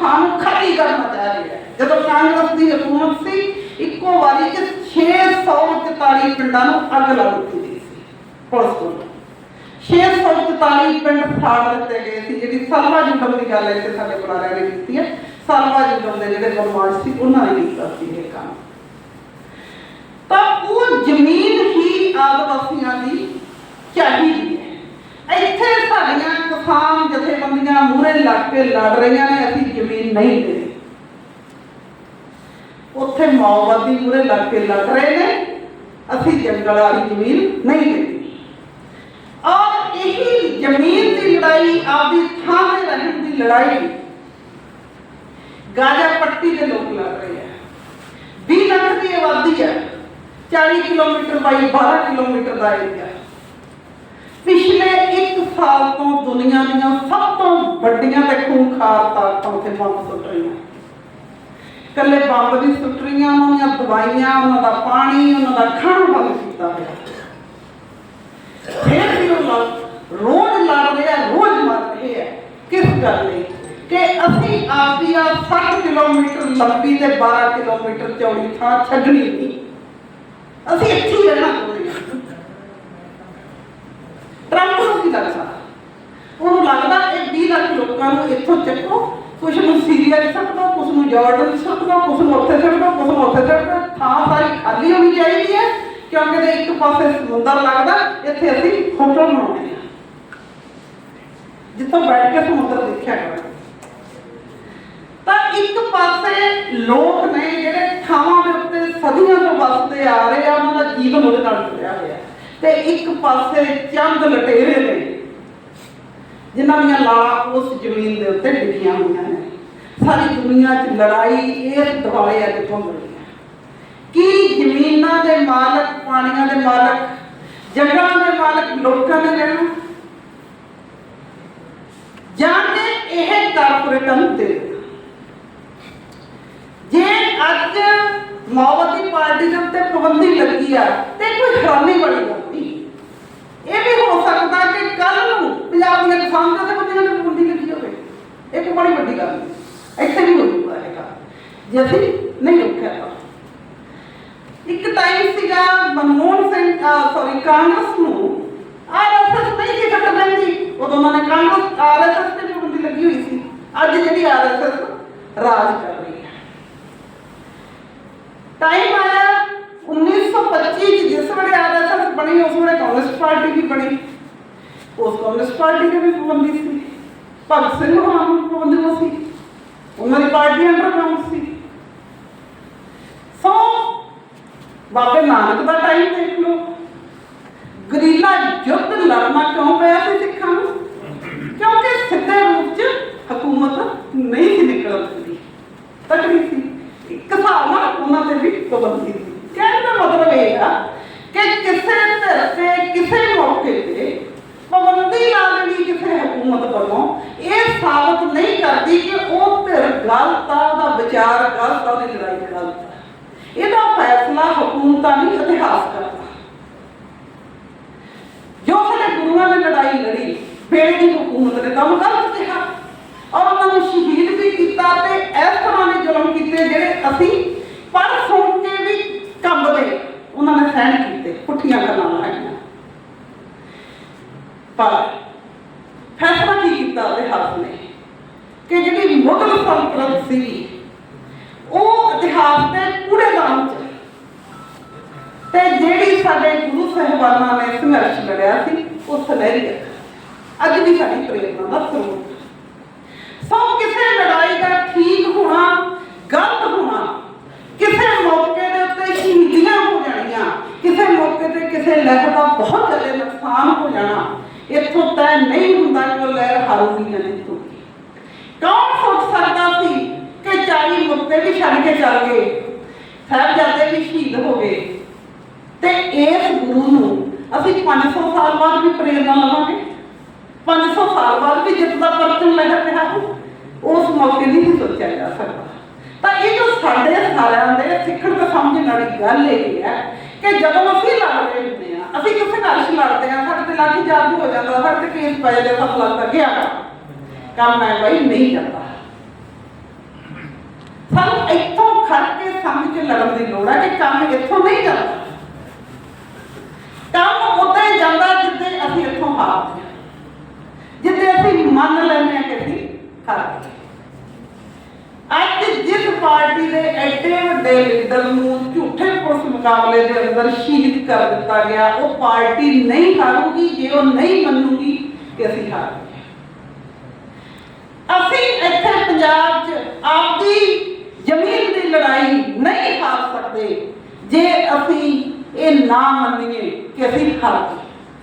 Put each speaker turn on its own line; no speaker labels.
ਥਾਂ ਨੂੰ ਖਾਲੀ ਕਰਨਾ ਚਾਹ ਰਹੀ ਹੈ। ਜਦੋਂ ਕਾਂਗਰਸ ਦੀ ਹਕੂਮਤ ਸੀ, ਇੱਕੋ ਵਾਰੀ ਚ 644 ਪਿੰਡਾਂ ਨੂੰ ਅੱਗ ਲਾ ਦਿੱਤੀ ਗਈ ਸੀ, ਪੁਲਿਸ ਕੋਲ। 644 ਪਿੰਡ ਸਾੜ ਦਿੱਤੇ ਗਏ ਸੀ, ਜਿਹੜੀ ਸਰਵਾ ਜੁਗਮ ਦੀ ਗੱਲ ਇੱਥੇ ਸਾਡੇ ਬੁਲਾਰਿਆਂ ਨੇ ਕੀਤੀ ਹੈ ਸਰਵਾ ਜੁਗਮ ਦੇ ਜਿਹੜੇ ਬਰਮਾਨ ਸੀ, ਉਹਨਾਂ ਨੇ ਕੀਤਾ ਸੀ ਇਹ ਕੰਮ। ਤਾਂ ਉਹ ਜ਼ਮੀਨ ਹੀ ਆਦਿਵਾਸੀਆਂ ਦੀ ਚਾਹੀਦੀ ਹੈ ਇੱਥੇ ਸਾਡੀਆਂ ਕਿਸਾਨ ਜਥੇਬੰਦੀਆਂ ਮੂਹਰੇ ਲੱਗ ਕੇ ਲੜ ਰਹੀਆਂ ਨੇ, ਅਸੀਂ ਜ਼ਮੀਨ ਨਹੀਂ ਦੇ ਉੱਥੇ ਮਾਓਵਾਦੀ ਮੂਹਰੇ ਲੱਗ ਕੇ ਲੜ ਰਹੇ ਨੇ, ਅਸੀਂ ਜੰਗਲ ਵਾਲੀ ਜ਼ਮੀਨ ਨਹੀਂ ਦੇਣੀ ਔਰ ਇਹੀ ਜ਼ਮੀਨ ਦੀ ਲੜਾਈ ਆਪਦੀ ਥਾਂ ਤੇ ਰਹਿਣ ਦੀ ਲੜਾਈ ਗਾਜਾ ਪੱਟੀ ਦੇ ਲੋਕ ਲੜ ਰਹੇ ਆ। 20 ਲੱਖ ਦੀ ਆਬਾਦੀ ਹੈ 40 ਕਿਲੋਮੀਟਰ ਬਾਈ 12 ਕਿਲੋਮੀਟਰ ਦਾ ਏਰੀਆ। ਸਾਲ ਤੋਂ ਦੁਨੀਆ ਦੀਆਂ ਸਭ ਤੋਂ ਵੱਡੀਆਂ ਤੇ ਖੂਨਖਾਰ ਤਾਕਤਾਂ ਉੱਤੇ ਬੰਬ ਸੁੱਟ ਰਹੀਆਂ। ਕੱਲੇ ਬੰਬ ਦੀ ਸੁੱਟ ਰਹੀਆਂ, ਉਹਨਾਂ ਦੀਆਂ ਦਵਾਈਆਂ, ਉਹਨਾਂ ਦਾ ਪਾਣੀ, ਉਹਨਾਂ ਦਾ ਖਾਣਾ ਬੰਦ ਕੀਤਾ ਹੋਇਆ। ਫਿਰ ਵੀ ਉਹ ਰੋਜ਼ ਲੜ ਆ, ਰੋਜ਼ ਮਰ ਰਹੇ ਆ। ਕਿਸ ਗੱਲ ਲਈ? ਕਿ ਅਸੀਂ ਆਪਦੀ ਆ 60 ਕਿਲੋਮੀਟਰ ਲੰਬੀ ਤੇ 12 ਕਿਲੋਮੀਟਰ ਚੌੜੀ ਥਾਂ ਛੱਡਣੀ ਨਹੀਂ। ਅਸੀਂ ਇੱਥੇ ਹੀ ਰਹਿਣਾ। ਚਾਹੁੰਦੇ ਉਹਨੂੰ ਲੱਗਦਾ ਇਹ 20 ਲੱਖ ਲੋਕਾਂ ਨੂੰ ਇੱਥੋਂ ਚੱਕੋ, ਕੁਛ ਨੂੰ ਸੀਰੀਆ ਚ ਸੁੱਟ ਦਿਓ ਨੂੰ ਜਾਰਡਨ ਚ ਸੁੱਟ ਦਿਓ ਨੂੰ ਉੱਥੇ ਸੁੱਟ ਦਿਓ ਨੂੰ ਉੱਥੇ ਸੁੱਟ ਥਾਂ ਸਾਰੀ ਖਾਲੀ ਹੋਣੀ ਚਾਹੀਦੀ ਹੈ, ਕਿਉਂਕਿ ਜੇ ਇੱਕ ਪਾਸੇ ਸਮੁੰਦਰ ਲੱਗਦਾ, ਇੱਥੇ ਅਸੀਂ ਹੋਟਲ ਬਣਾਉਣੇ ਆ ਜਿੱਥੋਂ ਬੈਠ ਕੇ ਸਮੁੰਦਰ ਦੇਖਿਆ ਕਰਾਂਗੇ ਤਾਂ ਇੱਕ ਪਾਸੇ ਲੋਕ ਨੇ ਜਿਹੜੇ ਥਾਵਾਂ ਦੇ ਉੱਤੇ ਸਦੀਆਂ ਤੋਂ ਵਸਦੇ ਆ ਰਹੇ ਆ, ਉਹਨਾਂ ਦਾ ਜੀਵਨ ਉਹਦੇ ਨਾਲ ਜੁੜਿਆ ਹੋਇਆ। ਤੇ ਇੱਕ ਪਾਸੇ ਚੰਦ ਲਟੇਰੇ ਨੇ। ਜਿਨ੍ਹਾਂ ਦੀਆਂ ਲਾਲਾਂ ਉਸ ਜ਼ਮੀਨ ਦੇ ਉੱਤੇ ਡਿੱਗੀਆਂ ਹੋਈਆਂ ਨੇ। ਸਾਰੀ ਦੁਨੀਆ 'ਚ ਲੜਾਈ ਇਹ ਦਿਵਾਲੇ ਆ ਕਿੱਥੋਂ ਮਿਲਦੀ ਕੀ ਜ਼ਮੀਨਾਂ ਦੇ ਮਾਲਕ, ਪਾਣੀਆਂ ਦੇ ਮਾਲਕ, ਜੰਗਲਾਂ ਦੇ ਮਾਲਕ ਲੋਕਾਂ ਨੇ ਰਹਿਣਾ? ਜਾਂ ਕਿ ਇਹ ਕਾਰਪੋਰੇਟਾਂ ਨੂੰ ਦੇ ਜੇ ਅੱਜ ਮਾਓਵਾਦੀ ਪਾਰਟੀ ਦੇ ਉੱਤੇ ਪਾਬੰਦੀ ਲੱਗੀ ਆ ਤੇ ਕੋਈ ਹੈਰਾਨੀ ਵਾਲੀ ਗੱਲ ਇਹ ਵੀ ਹੋ ਸਕਦਾ ਕਿ ਕੱਲ ਨੂੰ ਪੰਜਾਬ ਦੀਆਂ ਕਿਸਾਨਾਂ ਦੇ ਬੰਦਿਆਂ ਤੇ ਪਾਬੰਦੀ ਲੱਗੀ ਹੋਵੇ। ਇਹ ਕੋਈ ਬੜੀ ਵੱਡੀ ਗੱਲ ਨਹੀਂ ਇੱਥੇ ਵੀ ਹੋ ਇਹ ਕੰਮ। ਜੇ ਅਸੀਂ ਨਹੀਂ ਰੁਕਿਆ ਇੱਕ ਟਾਈਮ ਸੀਗਾ ਮਨਮੋਹਨ ਸਿੰਘ ਸੌਰੀ ਕਾਂਗਰਸ ਨੂੰ ਆਰਐਸਐਸ ਨਹੀਂ ਸੀ ਕੱਟ ਲੈਂਦੀ। ਉਦੋਂ ਉਹਨਾਂ ਨੇ ਕਾਂਗਰਸ, ਆਰਐਸਐਸ ਤੇ ਵੀ ਲੱਗੀ ਹੋਈ ਸੀ। ਅੱਜ ਜਿਹੜੀ ਆਰਐਸਐਸ ਰਾਜ ਕਰ ਰਹੀ ਹੈ। ਟਾਈਮ ਆਇਆ 1925 ਚ ਜਿਸ ਵੇਲੇ ਆਰਐਸਐਸ ਬਣੀ, ਉਸ ਵੇਲੇ ਕਾਂਗਰਸ ਪਾਰਟੀ ਵੀ ਬਣੀ। ਉਸ ਕਾਂਗਰਸ ਪਾਰਟੀ ਦੇ ਵੀ ਪਾਬੰਦੀ ਸੀ। ਭਗਤ ਸਿੰਘ ਹੋਰਾਂ ਨੂੰ ਪਾਬੰਦੀ ਸੀ ਉਹਨਾਂ ਦੀ ਪਾਰਟੀ ਅੰਡਰਗਰਾਉਂਡ ਸੀ। ਸੋ, ਬਾਬੇ ਨਾਨਕ ਦਾ ਟਾਈਮ ਦੇਖ ਲਓ। ਗਰੀਲਾ ਯੁੱਧ ਲੜਨਾ ਕਿਉਂ ਪਿਆ ਸੀ ਸਿੱਖਾਂ ਨੂੰ ਕਿਉਂਕਿ ਸਿੱਧੇ ਰੂਪ 'ਚ ਹਕੂਮਤ ਨਹੀਂ ਸੀ ਨਿਕਲ ਸਕਦੀ ਤਕੜੀ ਸੀ ਇੱਕ ਹਿਸਾਬ ਨਾਲ ਉਹਨਾਂ ਤੇ ਵੀ ਪਾਬੰਦੀ ਸੀ ਕਹਿਣ ਦਾ ਮਤਲਬ ਇਹ ਆ ਕਿ ਕਿਸੇ ਧਿਰ ਤੇ ਕਿਸੇ ਮੌਕੇ ਤੇ ਪਾਬੰਦੀ ਲਾ ਦੇਣੀ ਕਿਸੇ ਹਕੂਮਤ ਵੱਲੋਂ ਇਹ ਸਾਬਤ ਨਹੀਂ ਕਰਦੀ ਕਿ ਉਹ ਧਿਰ ਗਲਤ ਆ ਉਹਦਾ ਵਿਚਾਰ, ਗਲਤ ਆ ਉਹਦੀ ਲੜਾਈ ਗਲਤ ਆ ਇਹਦਾ ਫੈਸਲਾ ਹਕੂਮਤਾਂ ਨਹੀਂ ਇਤਿਹਾਸ ਕਰਦਾ ਜੋ ਸਾਡੇ ਗੁਰੂਆਂ ਨੇ ਲੜਾਈ ਲੜੀ ਬੇੜੀ ਹਕੂਮਤ ਨੇ ਕੰਮ ਗਲਤ ਕਿਹਾ। ਔਰ ਉਹਨਾਂ ਨੂੰ ਸ਼ਹੀਦ ਵੀ ਕੀਤਾ ਤੇ ਇਸ ਤਰ੍ਹਾਂ ਦੇ ਜ਼ੁਲਮ ਕੀਤੇ ਜਿਹੜੇ ਅਸੀਂ ਪੜ੍ਹ ਸੁਣ ਕੇ ਵੀ ਕੰਬਦੇ ਉਹਨਾਂ ਨੇ ਸਹਿਣ ਕੀਤੇ, ਪੁੱਠੀਆਂ ਗੱਲਾਂ ਲਾਈਆਂ। ਪਰ ਫੈਸਲਾ ਕੀ ਕੀਤਾ ਨੇ। ਕਿ ਜਿਹੜੀ ਮੁਗਲ ਸੰਤਲਤ ਸੀ ਉਹ ਇਤਿਹਾਸ ਦੇ ਕੂੜੇਦਾਨ ਚ। ਤੇ ਜਿਹੜੀ ਸਾਡੇ ਗੁਰੂ ਸਾਹਿਬਾਨਾਂ ਨੇ ਸੰਘਰਸ਼ ਲੜਿਆ ਸੀ, ਉਹ ਸੁਨਹਿਰੀ ਅੱਖ ਅੱਜ ਵੀ ਸਾਡੀ ਪ੍ਰੇਰਨਾ ਦਾ ਸਰੋਤ ਸੋ ਕਿਸੇ ਲੜਾਈ ਦਾ ਠੀਕ ਹੋਣਾ, ਗਲਤ ਹੋਣਾ, ਕਿਸੇ ਮੌਕੇ ਦੇ ਉੱਤੇ ਸ਼ਹੀਦੀਆਂ ਹੋ ਜਾਣੀਆਂ, ਕਿਸੇ ਮੌਕੇ ਤੇ ਕਿਸੇ ਲਹਿਰ ਦਾ ਬਹੁਤ ਜ਼ਿਆਦਾ ਨੁਕਸਾਨ ਹੋ ਜਾਣਾ, ਇੱਥੋਂ ਤੈਅ ਨਹੀਂ ਹੁੰਦਾ ਕਿ ਉਹ ਲਹਿਰ ਹਾਰੂਗੀ ਕੌਣ ਸੋਚ ਸਕਦਾ ਸੀ ਕਿ 40 ਮੁਕਤੇ ਵੀ ਛੱਡ ਕੇ ਚੱਲ ਗਏ, ਸਾਹਿਬਜ਼ਾਦੇ ਵੀ ਸ਼ਹੀਦ ਹੋ ਗਏ। ਤੇ ਇਸ ਗੁਰੂ ਨੂੰ ਅਸੀਂ 500 ਸਾਲ ਬਾਅਦ ਵੀ ਪ੍ਰੇਰਨਾ ਲਵਾਂਗੇ। 500 ਸਾਲ ਬਾਅਦ ਵੀ ਜਿੱਤ ਦਾ ਪਰਚਮ ਲਹਿਰ ਰਿਹਾ ਉਸ ਮੌਕੇ ਨਹੀਂ ਸੋਚਿਆ ਜਾ ਸਕਦਾ। ਤਾਂ ਇਹ ਜੋ ਸਾਡੇ ਸਾਰਿਆਂ ਦੇ ਸਿੱਖਣ ਤੇ ਸਮਝਣ ਵਾਲੀ ਗੱਲ ਇਹ ਹੈ ਕਿ ਜਦੋਂ ਅਸੀਂ ਲੜ ਰਹੇ ਹੁੰਦੇ ਅਸੀਂ ਕਿਸੇ ਨਾਲ ਲੜਦੇ ਆ ਸਾਡੇ ਤੇ ਲਾਠੀ ਚਾਰਜ ਹੋ ਜਾਂਦਾ, ਸਾਡੇ ਤੇ ਕੇਸ ਪੈ ਜਾਂਦਾ, ਸਾਨੂੰ ਲੱਗਦਾ ਗਿਆ ਕੰਮ ਹੈ ਬਈ ਨਹੀਂ ਜਾਂਦਾ ਸਾਨੂੰ ਇੱਥੋਂ ਖੜ ਕੇ ਸਮਝ ਕੇ ਲੜਨ ਦੀ ਲੋੜ ਹੈ ਕਿ ਕੰਮ ਇੱਥੋਂ ਨਹੀਂ ਜਾਂਦਾ ਕੰਮ ਉਦਾਂ ਹੀ ਜਾਂਦਾ ਜਿੱਦੇ ਅਸੀਂ ਇੱਥੋਂ ਹਾਰਦੇ ਹਾਂ। ਜਿੱਦੇ ਅਸੀਂ ਮੰਨ ਲੈਂਦੇ ਹਾਂ ਕਿ ਅਸੀਂ ਹਾਰ ਅੱਜ ਜਿਸ ਪਾਰਟੀ ਦੇ ਐਡੇ ਵੱਡੇ ਲੀਡਰ ਨੂੰ ਮੁਕਾਬਲੇ ਦੇ ਅੰਦਰ ਸ਼ਹੀਦ ਕਰ ਦਿੱਤਾ ਗਿਆ। ਉਹ ਪਾਰਟੀ ਨਹੀਂ ਹਾਰੂਗੀ, ਜੇ ਉਹ ਨਹੀਂ ਮੰਨੂਗੀ ਕਿ ਅਸੀਂ ਹਾਰ ਅਸੀਂ ਇੱਥੇ ਪੰਜਾਬ 'ਚ ਆਪਦੀ ਜ਼ਮੀਨ ਦੀ ਲੜਾਈ ਨਹੀਂ ਹਾਰ ਸਕਦੇ। ਜੇ ਅਸੀਂ ਇਹ ਨਾ ਮੰਨੀਏ ਕਿ ਅਸੀਂ ਹਾਰ ਗਏ।